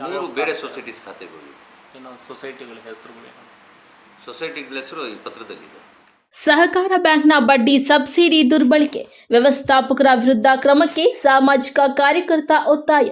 ಮೂರು ಬೇರೆ ಸೊಸೈಟೀಸ್ ಖಾತೆಗಳು. ಏನೋ ಸೊಸೈಟಿಗಳ ಹೆಸರುಗಳೇನು ಸೊಸೈಟಿಗಳ ಹೆಸರು ಈ ಪತ್ರದಲ್ಲಿದೆ. ಸಹಕಾರ ಬ್ಯಾಂಕ್ನ ಬಡ್ಡಿ ಸಬ್ಸಿಡಿ ದುರ್ಬಳಕೆ. ವ್ಯವಸ್ಥಾಪಕರ ವಿರುದ್ಧ ಕ್ರಮಕ್ಕೆ ಸಾಮಾಜಿಕ ಕಾರ್ಯಕರ್ತ ಒತ್ತಾಯ.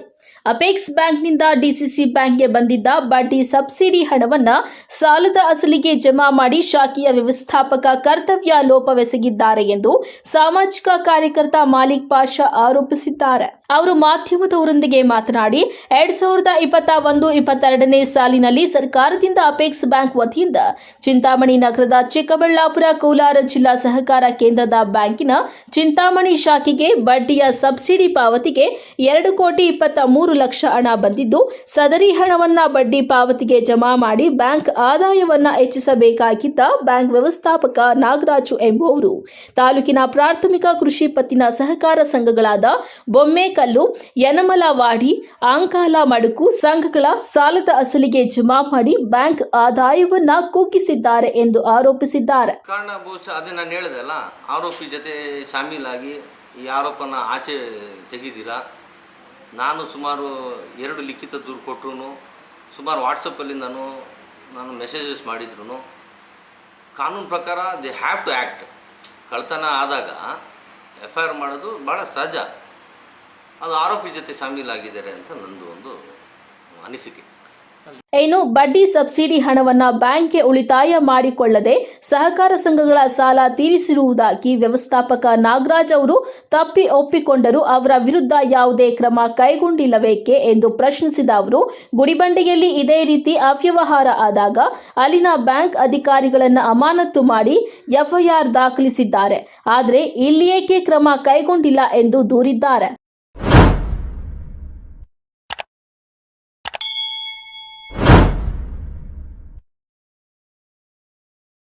ಅಪೆಕ್ಸ್ ಬ್ಯಾಂಕ್ನಿಂದ ಡಿಸಿಸಿ ಬ್ಯಾಂಕ್ಗೆ ಬಂದಿದ್ದ ಬಡ್ಡಿ ಸಬ್ಸಿಡಿ ಹಣವನ್ನು ಸಾಲದ ಅಸಲಿಗೆ ಜಮಾ ಮಾಡಿ ಶಾಖೆಯ ವ್ಯವಸ್ಥಾಪಕ ಕರ್ತವ್ಯ ಲೋಪವೆಸಗಿದ್ದಾರೆ ಎಂದು ಸಾಮಾಜಿಕ ಕಾರ್ಯಕರ್ತ ಮಾಲಿಕ್ ಪಾಷಾ ಆರೋಪಿಸಿದ್ದಾರೆ. ಅವರು ಮಾಧ್ಯಮದವರೊಂದಿಗೆ ಮಾತನಾಡಿ, ಎರಡ್ ಸಾವಿರದ ಇಪ್ಪತ್ತ ಒಂದು, ಇಪ್ಪತ್ತೆರಡನೇ ಸಾಲಿನಲ್ಲಿ ಸರ್ಕಾರದಿಂದ ಅಪೆಕ್ಸ್ ಬ್ಯಾಂಕ್ ವತಿಯಿಂದ ಚಿಂತಾಮಣಿ ನಗರದ ಚಿಕ್ಕಬಳ್ಳಾಪುರ ಕೋಲಾರ ಜಿಲ್ಲಾ ಸಹಕಾರ ಕೇಂದ್ರದ ಬ್ಯಾಂಕಿನ ಚಿಂತಾಮಣಿ ಶಾಖೆಗೆ ಬಡ್ಡಿಯ ಸಬ್ಸಿಡಿ ಪಾವತಿಗೆ ಎರಡು ಕೋಟಿ ಇಪ್ಪತ್ತ ಮೂರು ಲಕ್ಷ ಹಣ ಬಂದಿದ್ದು, ಸದರಿ ಹಣವನ್ನ ಬಡ್ಡಿ ಪಾವತಿಗೆ ಜಮಾ ಮಾಡಿ ಬ್ಯಾಂಕ್ ಆದಾಯವನ್ನ ಹೆಚ್ಚಿಸಬೇಕಾಗಿದ್ದ ಬ್ಯಾಂಕ್ ವ್ಯವಸ್ಥಾಪಕ ನಾಗರಾಜು ಎಂಬುವರು. ತಾಲೂಕಿನ ಪ್ರಾಥಮಿಕ ಕೃಷಿ ಪತ್ತಿನ ಸಹಕಾರ ಸಂಘಗಳಾದ ಬೊಮ್ಮೆಕಲ್ಲು, ಯನಮಲವಾಡಿ, ಆಂಕಾಲ ಮಡುಕು ಸಂಘಗಳ ಸಾಲದ ಅಸಲಿಗೆ ಜಮಾ ಮಾಡಿ ಬ್ಯಾಂಕ್ ಆದಾಯವನ್ನ ಕುಗ್ಗಿಸಿದ್ದಾರೆ ಎಂದು ಆರೋಪಿಸಿದ್ದಾರೆ. ಆರೋಪಿ ಜೊತೆ ಶಾಮೀಲಾಗಿ ಈ ಆರೋಪನ ಆಚೆ ತೆಗೆದಿಲ್ಲ ನಾನು ಸುಮಾರು ಎರಡು ಲಿಖಿತ ದೂರು ಕೊಟ್ಟರು ಸುಮಾರು ವಾಟ್ಸಪ್ಪಲ್ಲಿ ನಾನು ನಾನು ಮೆಸೇಜಸ್ ಮಾಡಿದ್ರು ಕಾನೂನು ಪ್ರಕಾರ ದೇ ಹ್ಯಾವ್ ಟು ಆ್ಯಕ್ಟ್ ಕಳ್ತನ ಆದಾಗ ಎಫ್ ಐ ಆರ್ ಮಾಡೋದು ಭಾಳ ಸಹಜ. ಅದು ಆರೋಪಿ ಜೊತೆ ಸಾಮೀಲಾಗಿದ್ದಾರೆ ಅಂತ ನಂದು ಒಂದು ಅನಿಸಿಕೆ. ಇನ್ನು ಬಡ್ಡಿ ಸಬ್ಸಿಡಿ ಹಣವನ್ನ ಬ್ಯಾಂಕ್ಗೆ ಉಳಿತಾಯ ಮಾಡಿಕೊಳ್ಳದೆ ಸಹಕಾರ ಸಂಘಗಳ ಸಾಲ ತೀರಿಸಿರುವುದಾಗಿ ವ್ಯವಸ್ಥಾಪಕ ನಾಗರಾಜ್ ಅವರು ತಪ್ಪಿ ಒಪ್ಪಿಕೊಂಡರು. ಅವರ ವಿರುದ್ಧ ಯಾವುದೇ ಕ್ರಮ ಕೈಗೊಂಡಿಲ್ಲವೇಕೆ ಎಂದು ಪ್ರಶ್ನಿಸಿದ ಅವರು, ಗುಡಿಬಂಡೆಯಲ್ಲಿ ಇದೇ ರೀತಿ ಅವ್ಯವಹಾರ ಆದಾಗ ಅಲ್ಲಿನ ಬ್ಯಾಂಕ್ ಅಧಿಕಾರಿಗಳನ್ನು ಅಮಾನತು ಮಾಡಿ ಎಫ್ಐಆರ್ ದಾಖಲಿಸಿದ್ದಾರೆ. ಆದರೆ ಇಲ್ಲಿಯೇಕೆ ಕ್ರಮ ಕೈಗೊಂಡಿಲ್ಲ ಎಂದು ದೂರಿದ್ದಾರೆ.